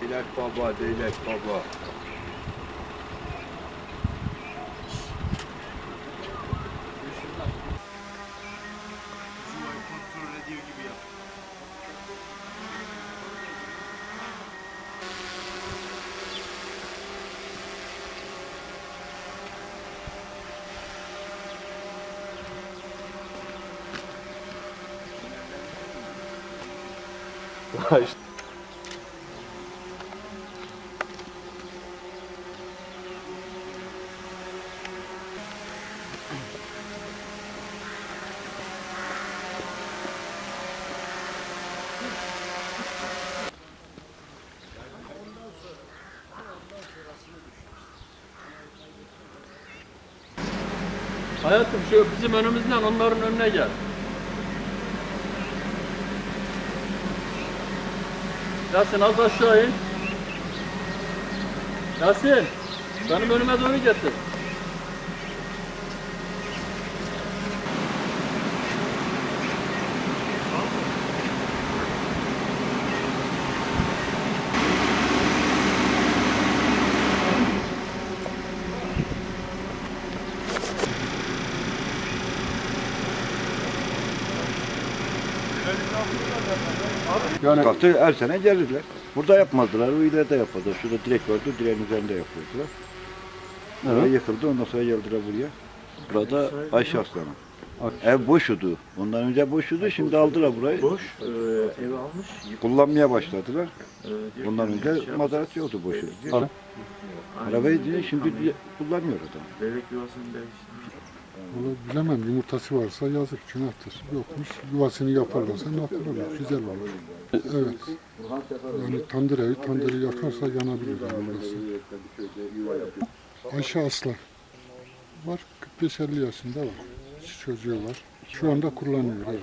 Dilek baba, Dilek baba. Hayatım şu bizim önümüzden onların önüne gel. Yasin az aşağı in. Yasin benim önüme doğru getir. Yani Kalktı her sene gelirler. Burada yapmadılar, o ileride yapmadılar. Şurada direk vardı, direğin üzerinde yapıyordular. Buraya yıkıldı, ondan sonra geldiler buraya. Burada Ayşe Aslan'a. Ev boşudu. Ondan önce boşudu, şimdi aldılar burayı. Boş e, ev almış. Kullanmaya başladılar. E, ki, önce şey mazaret yoktu. Aynen. Arabayı diye şimdi kullanmıyor adam. Bebek yuvasını değiştirmiş. Valla bilemem yumurtası varsa yazık günahtır. Yokmuş yuvasını yaparlarsa ne yapılır? Güzel olur. Evet. Yani tandır evi tandırı yakarsa yanabilir yani burası. Ayşe Aslan. Var 45-50 yaşında var. Çocuğu var. Şu anda kullanıyor evet.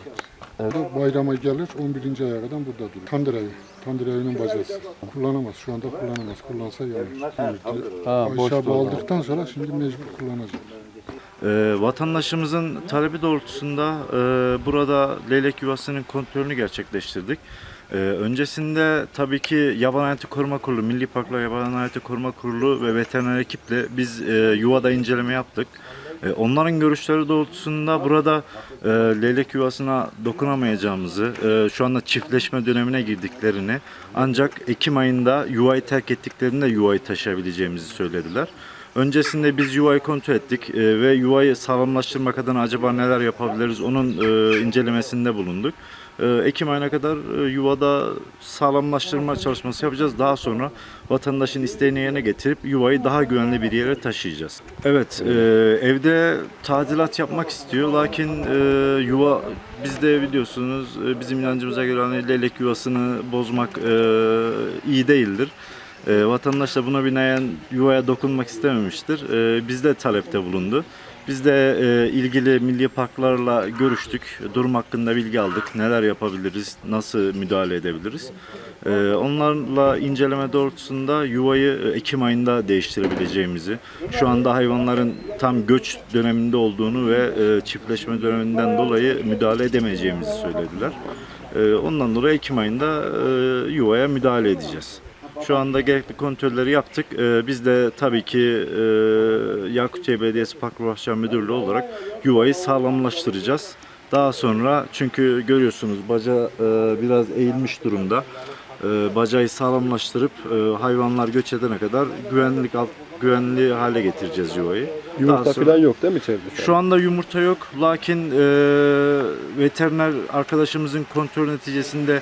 evet. Bayrama gelir 11. aya kadar burada durur. Tandır evi. Tandır evinin bacası. Kullanamaz. Şu anda kullanamaz. Kullansa yanır. Ayşe aldıktan sonra şimdi mecbur kullanacak. Ee, vatandaşımızın talebi doğrultusunda e, burada leylek yuvasının kontrolünü gerçekleştirdik. Ee, öncesinde tabii ki Yaban Hayatı Koruma Kurulu, Milli Parklar Yaban Hayatı Koruma Kurulu ve veteriner ekiple biz e, yuvada inceleme yaptık. E, onların görüşleri doğrultusunda burada e, leylek yuvasına dokunamayacağımızı, e, şu anda çiftleşme dönemine girdiklerini ancak Ekim ayında yuvayı terk ettiklerinde yuvayı taşıyabileceğimizi söylediler. Öncesinde biz yuvayı kontrol ettik e, ve yuvayı sağlamlaştırmak adına acaba neler yapabiliriz onun e, incelemesinde bulunduk. E, Ekim ayına kadar yuvada sağlamlaştırma çalışması yapacağız. Daha sonra vatandaşın isteğini yerine getirip yuvayı daha güvenli bir yere taşıyacağız. Evet, evde tadilat yapmak istiyor lakin yuva bizde biliyorsunuz bizim inancımıza göre hani leylek yuvasını bozmak iyi değildir. E, vatandaş da buna binaen yuvaya dokunmak istememiştir. E, biz de talepte bulundu. Biz de e, ilgili milli parklarla görüştük. Durum hakkında bilgi aldık. Neler yapabiliriz, nasıl müdahale edebiliriz. E, onlarla inceleme doğrultusunda yuvayı e, Ekim ayında değiştirebileceğimizi, şu anda hayvanların tam göç döneminde olduğunu ve e, çiftleşme döneminden dolayı müdahale edemeyeceğimizi söylediler. E, ondan dolayı Ekim ayında e, yuvaya müdahale edeceğiz. Şu anda gerekli kontrolleri yaptık. Ee, biz de tabii ki e, Yakutiye Belediyesi Park ve Müdürlüğü olarak yuvayı sağlamlaştıracağız. Daha sonra çünkü görüyorsunuz baca e, biraz eğilmiş durumda. E, bacayı sağlamlaştırıp e, hayvanlar göç edene kadar güvenlik alt, güvenli hale getireceğiz yuvayı. Yumurta Daha sonra- falan yok değil mi içeride? şu an? şu anda yumurta yok. Lakin e, veteriner arkadaşımızın kontrol neticesinde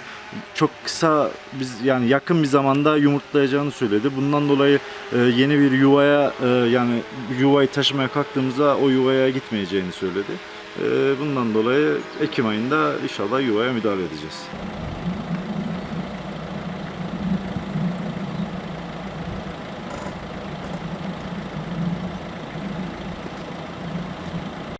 çok kısa biz yani yakın bir zamanda yumurtlayacağını söyledi. Bundan dolayı e, yeni bir yuvaya e, yani yuvayı taşımaya kalktığımızda o yuvaya gitmeyeceğini söyledi. E, bundan dolayı Ekim ayında inşallah yuvaya müdahale edeceğiz.